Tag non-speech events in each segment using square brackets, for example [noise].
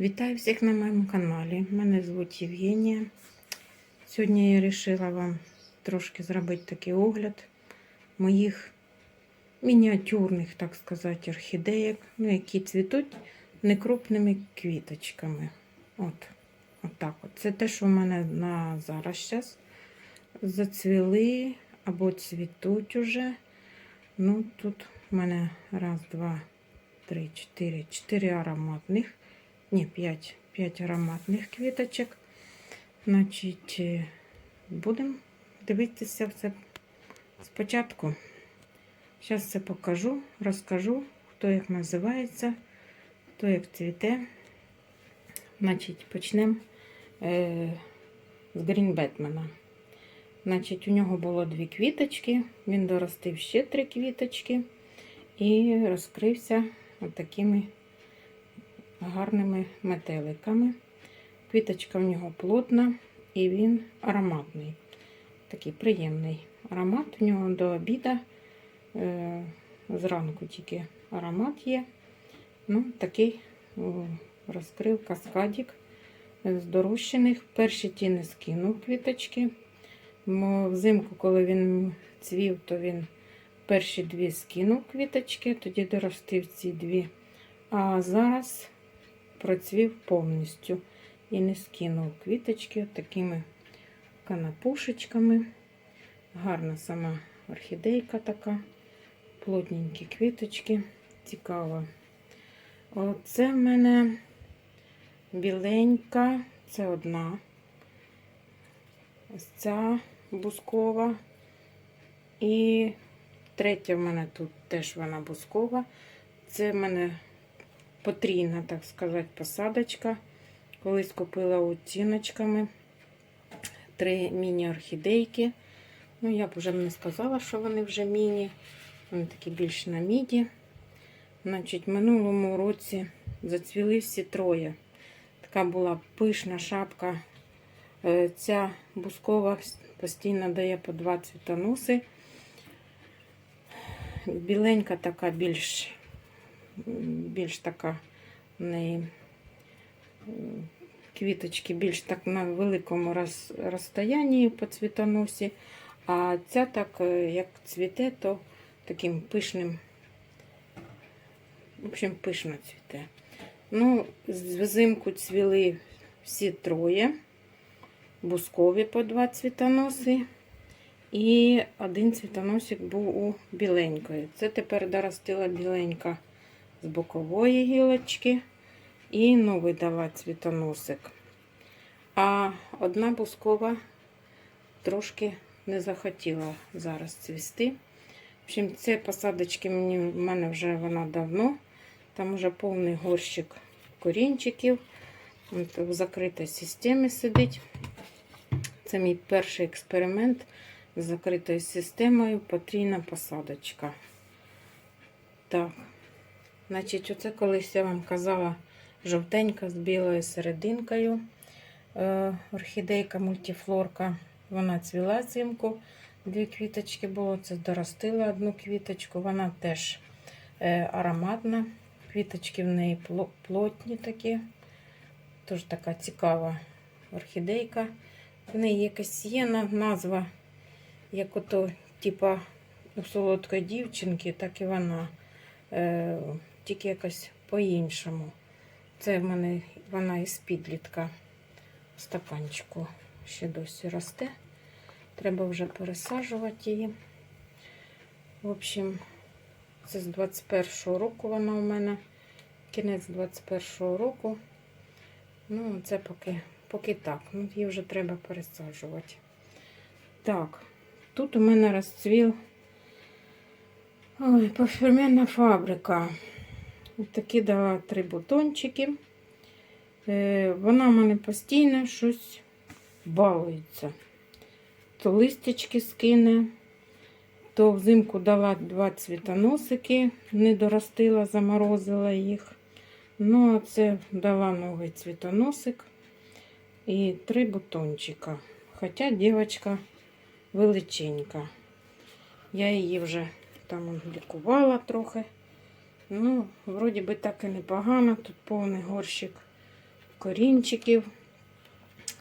Вітаю всіх на моєму каналі. Мене звуть Євгенія. Сьогодні я вирішила вам трошки зробити такий огляд моїх мініатюрних, так сказати, орхідеїк, ну, які цвітуть некрупними квіточками. От, от так от. Це те, що в мене на зараз зараз зацвіли або цвітуть уже. Ну, тут в мене раз, два, три, чотири, чотири ароматних. Ні, 5, 5 ароматних квіточок. Значить, е, будемо дивитися все спочатку. Зараз це покажу, розкажу, хто як називається, хто як цвіте. Значить, почнемо е, з Green Batman. Значить, у нього було дві квіточки, він доростив ще три квіточки і розкрився отакими гарними метеликами. Квіточка в нього плотна і він ароматний. Такий приємний аромат. У нього до обіда. Е, зранку тільки аромат є. Ну, Такий розкрив каскадик з дорощених. Перші ті не скинув квіточки. Взимку, коли він цвів, то він перші дві скинув квіточки, тоді доростив ці дві. А зараз процвів повністю і не скинув квіточки такими канапушечками. Гарна сама орхідейка така, плотненькі квіточки, цікаво. Оце в мене біленька, це одна. Ось ця бускова. І третя в мене тут теж вона бускова. Це в мене потрійна, так сказати, посадочка. Колись купила оціночками три міні-орхідейки. Ну, я б вже не сказала, що вони вже міні. Вони такі більш на міді. Значить, минулому році зацвіли всі троє. Така була пишна шапка. Е, Ця бускова постійно дає по два цвітоноси. Біленька така більш більш така в неї квіточки більш так на великому роз, розстоянні по цвітоносі, а ця так, е, як цвіте, то таким пишним, в общем, пишно цвіте. Ну, взимку цвіли всі троє, бускові по два цвітоноси. І один цвітоносик був у біленької. Це тепер доростила біленька з бокової гілочки і новий дала цвітоносик. А одна бускова трошки не захотіла зараз цвісти. В общем, ці посадочки мені, в мене вже вона давно. Там вже повний горщик корінчиків. В закритій системі сидить. Це мій перший експеримент з закритою системою потрійна посадочка. Так. Значить, оце колись я вам казала жовтенька з білою серединкою. Е, орхідейка мультифлорка. Вона цвіла взимку. Дві квіточки було. Це доростила одну квіточку. Вона теж е, ароматна. Квіточки в неї плотні такі. Тож така цікава орхідейка. В неї якась є назва, як ото, типа у солодкої дівчинки, так і вона. Е, тільки якось по-іншому. Це в мене вона із підлітка в стаканчику ще досі росте. Треба вже пересаджувати її. В общем, це з 21-го року вона у мене. Кінець 21-го року. Ну, це поки поки так. Ну, Її вже треба пересаджувати. Так, тут у мене розцвіл ой, парфюмерна фабрика. Такі дала три бутончики. Е, Вона в мене постійно щось балується. То листячки скине, то взимку дала два цвітоносики, не доростила, заморозила їх. Ну, а це дала новий цвітоносик і три бутончика. Хоча дівчинка величенька. Я її вже там лікувала трохи. Ну, вроді би так і непогано. Тут повний горщик корінчиків.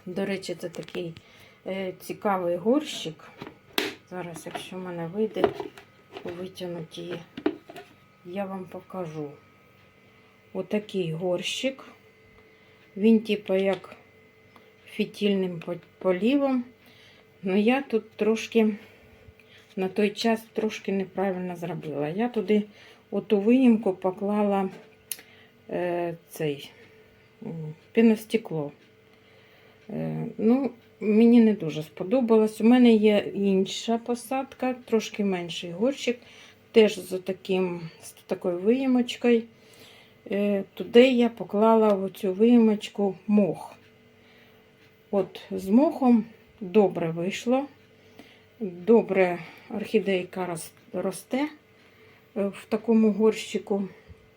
До речі, це такий е, цікавий горщик. Зараз, якщо в мене вийде витягнути я вам покажу. Отакий горщик. Він, типу, як фітільним полівом. Ну, я тут трошки на той час трошки неправильно зробила. Я туди оту виїмку поклала е, цей піностекло. Е, ну, мені не дуже сподобалось. У мене є інша посадка, трошки менший горщик, теж з, таким, з такою виїмочкою. Е, туди я поклала в цю виїмочку мох. От з мохом добре вийшло. Добре орхідейка росте е, в такому горщику.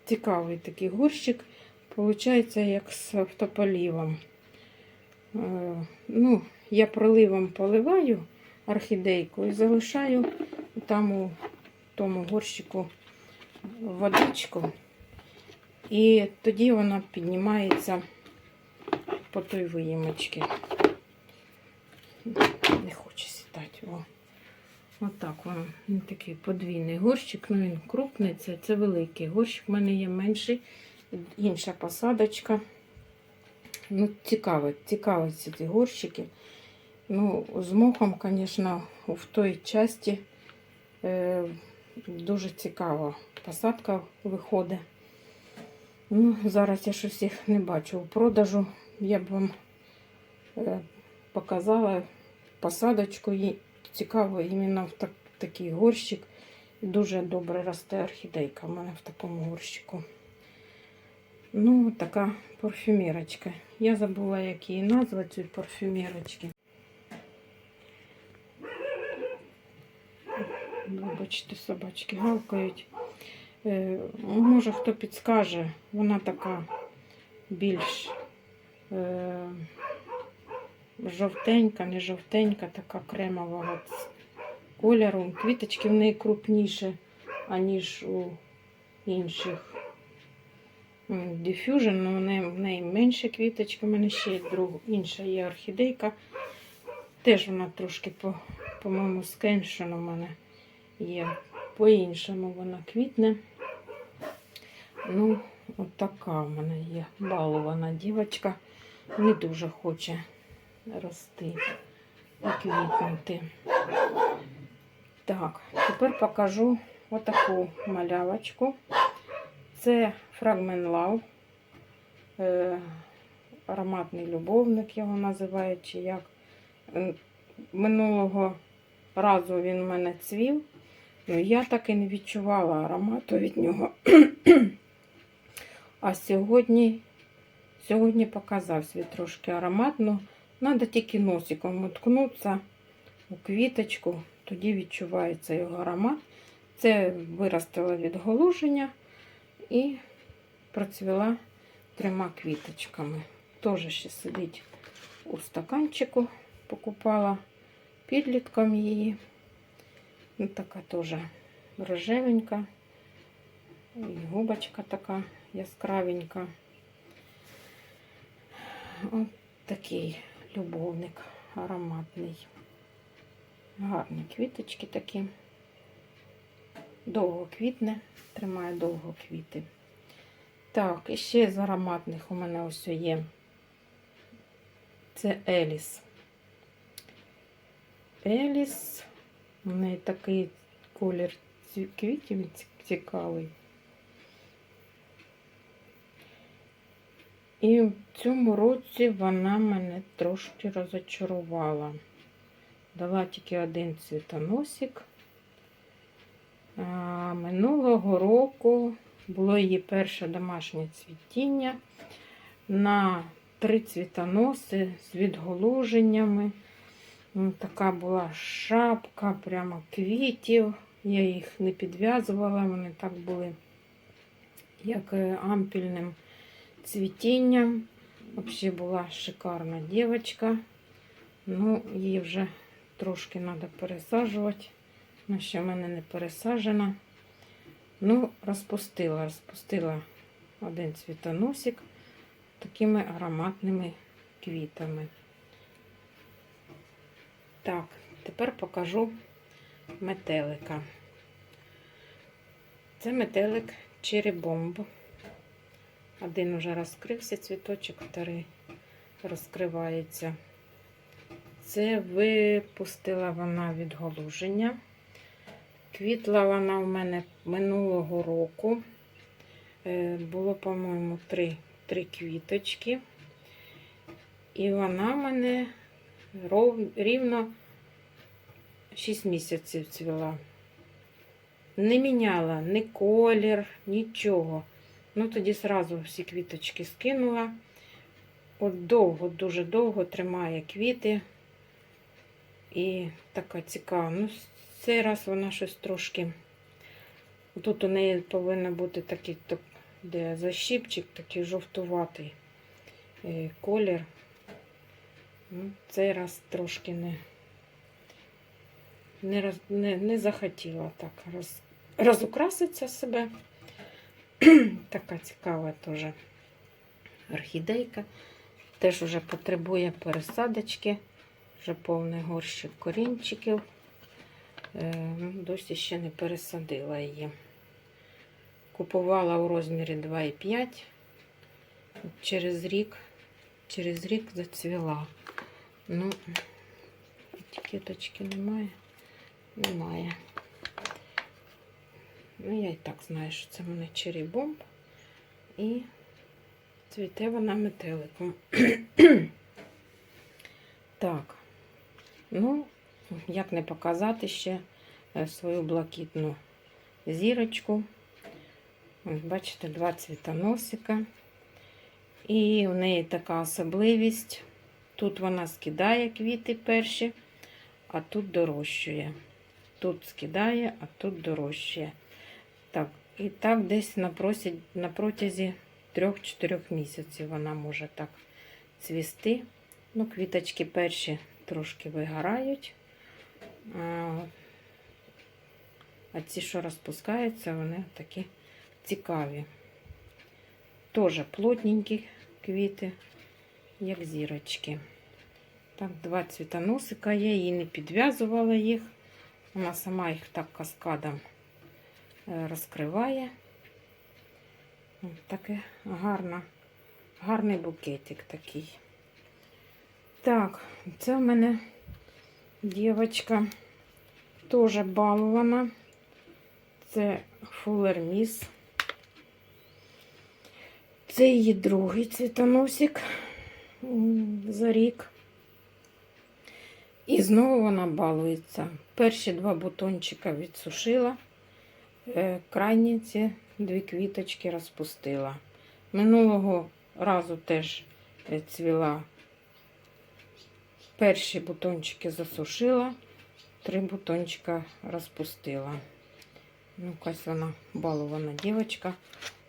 Цікавий такий горщик. Получається, як з автополівом. Е, Ну, я проливом поливаю орхідейку і залишаю там у тому горщику водичку. І тоді вона піднімається по той виїмочці. Не хоче сідати. О. Отак воно. Він такий подвійний горщик, ну він крупний, це, це великий горщик. У мене є менший, інша посадочка. Ну, цікаві, цікаві ці ці горщики. Ну, з мохом, звісно, в той часті е, дуже цікава посадка виходить. Ну, зараз я щось їх не бачу у продажу. Я б вам е, показала посадочку. Цікаво іменно в так, такий горщик. Дуже добре росте орхідейка в мене в такому горщику. Ну, така парфюмерочка. Я забула, як її назва цієї парфюмерочки. Вибачте, собачки гавкають. Е, може, хто підскаже, вона така більш е, жовтенька, не жовтенька, така кремового кольору. Квіточки в неї крупніші, аніж у інших. М, Diffusion, але в неї, в менше квіточки. У мене ще є друг, інша є орхідейка. Теж вона трошки, по, по-моєму, скеншена у мене є. По-іншому вона квітне. Ну, от така в мене є балована дівчинка. Не дуже хоче рости і квітнути. Так, тепер покажу отаку малявочку. Це фрагмент лав. Е, ароматний любовник його називають, чи як. Е, Минулого разу він в мене цвів. Ну, я так і не відчувала аромату від нього. [clears throat] А сьогодні, сьогодні показав свій трошки аромат. Ну, треба тільки носиком уткнутися у квіточку, тоді відчувається його аромат. Це виростила від голуження і процвіла трьома квіточками. Теж ще сидить у стаканчику, покупала підлітком її. Ну, така теж рожевенька. І губочка така яскравенька. От такий любовник ароматний. Гарні квіточки такі. Довго квітне, тримає довго квіти. Так, і ще з ароматних у мене ось є. Це Еліс. Еліс. У неї такий колір квітів цікавий. І в цьому році вона мене трошки розочарувала. Дала тільки один цвітоносик. А минулого року було її перше домашнє цвітіння на три цвітоноси з відголуженнями. Така була шапка, прямо квітів. Я їх не підв'язувала, вони так були як е, ампільним цвітінням. Взагалі була шикарна дівчинка. Ну, її вже трошки треба пересаджувати. Вона ще в мене не пересаджена. Ну, розпустила, розпустила один цвітоносик. такими ароматними квітами. Так, тепер покажу метелика. Це метелик черебомб. Один уже розкрився цвіточок, вторий розкривається. Це випустила вона відголуження. Квітла вона у мене минулого року. Е, Було, по-моєму, три, три квіточки. І вона в мене рівно 6 місяців цвіла. Не міняла ні колір, нічого. Ну, тоді сразу всі квіточки скинула. От довго, дуже довго тримає квіти. І така цікава. Ну, цей раз вона щось трошки. Тут у неї повинен бути такий, так, де защіпчик, такий жовтуватий е, колір. Ну, цей раз трошки не, не, не, не захотіла так роз, розукраситься себе. [clears throat] така цікава теж орхідейка. Теж вже потребує пересадочки. Вже повний горщик корінчиків. Е, ну, Досі ще не пересадила її. Купувала у розмірі 2,5. Через рік, через рік зацвіла. Ну, етикеточки немає. Немає. Ну, я і так знаю, що це в мене черібомб. І цвіте вона метеликом. [clears throat] так. Ну, як не показати ще е, свою блакитну зірочку. Бачите, два цвітоносика. І у неї така особливість. Тут вона скидає квіти перші, а тут дорощує. Тут скидає, а тут дорощує. І так десь на, протязі 3-4 місяців вона може так цвісти. Ну, квіточки перші трошки вигорають. А, ці, що розпускаються, вони такі цікаві. Теж плотненькі квіти, як зірочки. Так, два цвітоносика я її не підв'язувала їх. Вона сама їх так каскадом розкриває. Таке гарна, гарний букетик такий. Так, це в мене дівчинка теж балована. Це Miss. Це її другий цвітоносик за рік. І знову вона балується. Перші два бутончика відсушила, крайні ці дві квіточки розпустила. Минулого разу теж е, цвіла. Перші бутончики засушила, три бутончика розпустила. Ну, якась вона балована дівчинка.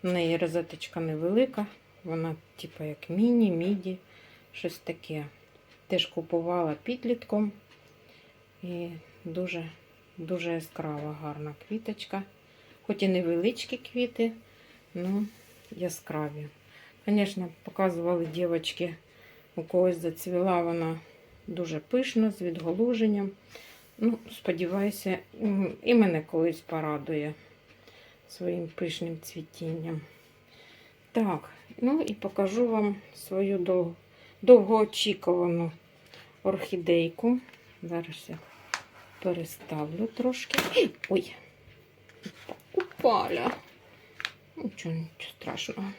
У неї розеточка невелика, вона, типу, як міні, міді, щось таке. Теж купувала підлітком. І дуже, дуже яскрава, гарна квіточка. Хоч і невеличкі квіти, ну яскраві. Звісно, показували дівчатки, у когось зацвіла вона дуже пишно, з відголуженням. Ну, сподіваюся, і мене колись порадує своїм пишним цвітінням. Так, ну і покажу вам свою дов... довгоочікувану орхідейку. Зараз я переставлю трошки. Ой, упаля. Нічого, нічого страшного.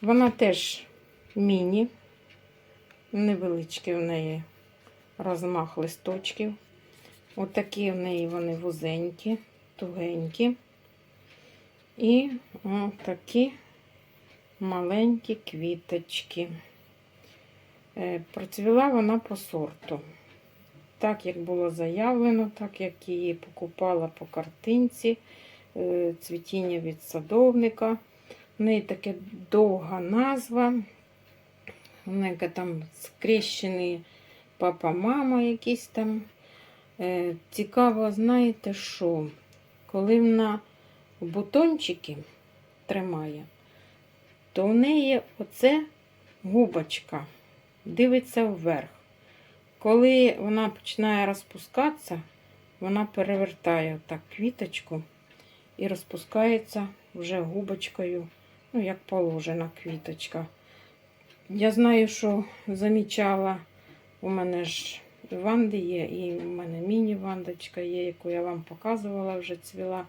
Вона теж міні, невеличкий в неї розмах листочків. Отакі в неї вони вузенькі, тугенькі. І такі маленькі квіточки. Е, Процвіла вона по сорту. Так, як було заявлено, так як її покупала по картинці, е, цвітіння від садовника. В неї таке довга назва. У неї там скрещений папа-мама якісь там. Е, Цікаво, знаєте що? Коли вона бутончики тримає, то в неї оце губочка дивиться вверх. Коли вона починає розпускатися, вона перевертає так квіточку і розпускається вже губочкою, ну, як положена квіточка. Я знаю, що замічала, у мене ж ванди є, і в мене міні-вандочка є, яку я вам показувала, вже цвіла.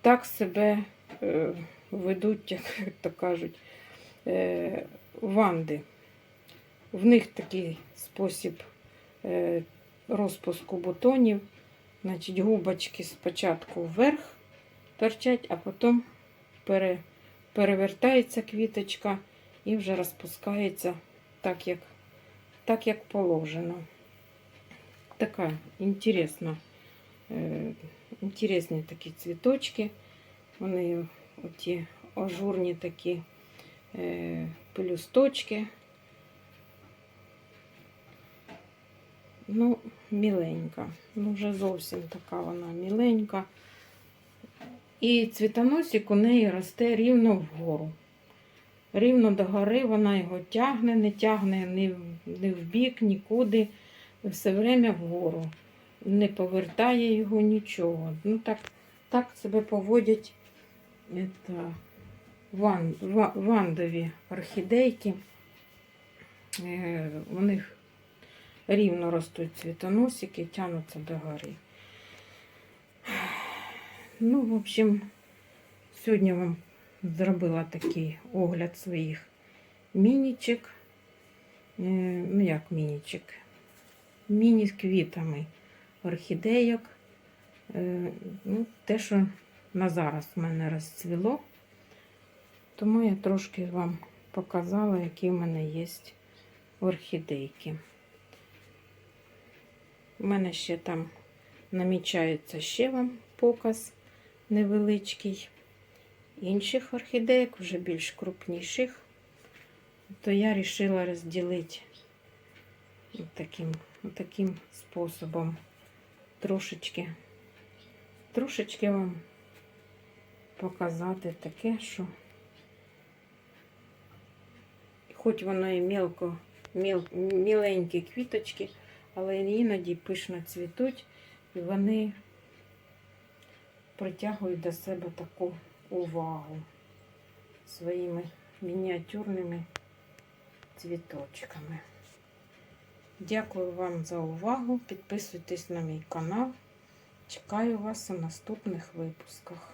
Так себе е, ведуть, [laughs] як то кажуть, е, ванди. В них такий спосіб е, розпуску бутонів. Значить, губочки спочатку вверх торчать, а потім пере, перевертається квіточка і вже розпускається так, як, так, як положено. Така інтересна, е, інтересні такі цвіточки. Вони оті ажурні такі е, пелюсточки. Ну, міленька. Ну, вже зовсім така вона міленька. І цвітоносик у неї росте рівно вгору. Рівно до гори вона його тягне, не тягне ні ні в бік, нікуди. Все время вгору. Не повертає його нічого. Ну, так, так себе поводять это, ван, ва, вандові орхідейки. Е, у них рівно ростуть цвітоносики, тянуться до гори. Ну, в общем, сьогодні вам зробила такий огляд своїх мінічок. Е, Ну, як мінічок? Міні з квітами орхідейок. Е, Ну, те, що на зараз в мене розцвіло. Тому я трошки вам показала, які в мене є орхідейки. У мене ще там намічається ще вам показ невеличкий. Інших орхідеїк, вже більш крупніших, то я вирішила розділити таким, таким способом трошечки, трошечки вам показати таке, що хоч воно і мілко, міл, міленькі квіточки, але іноді пишно цвітуть, і вони притягують до себе таку увагу своїми мініатюрними цвіточками. Дякую вам за увагу. Підписуйтесь на мій канал. Чекаю вас у наступних випусках.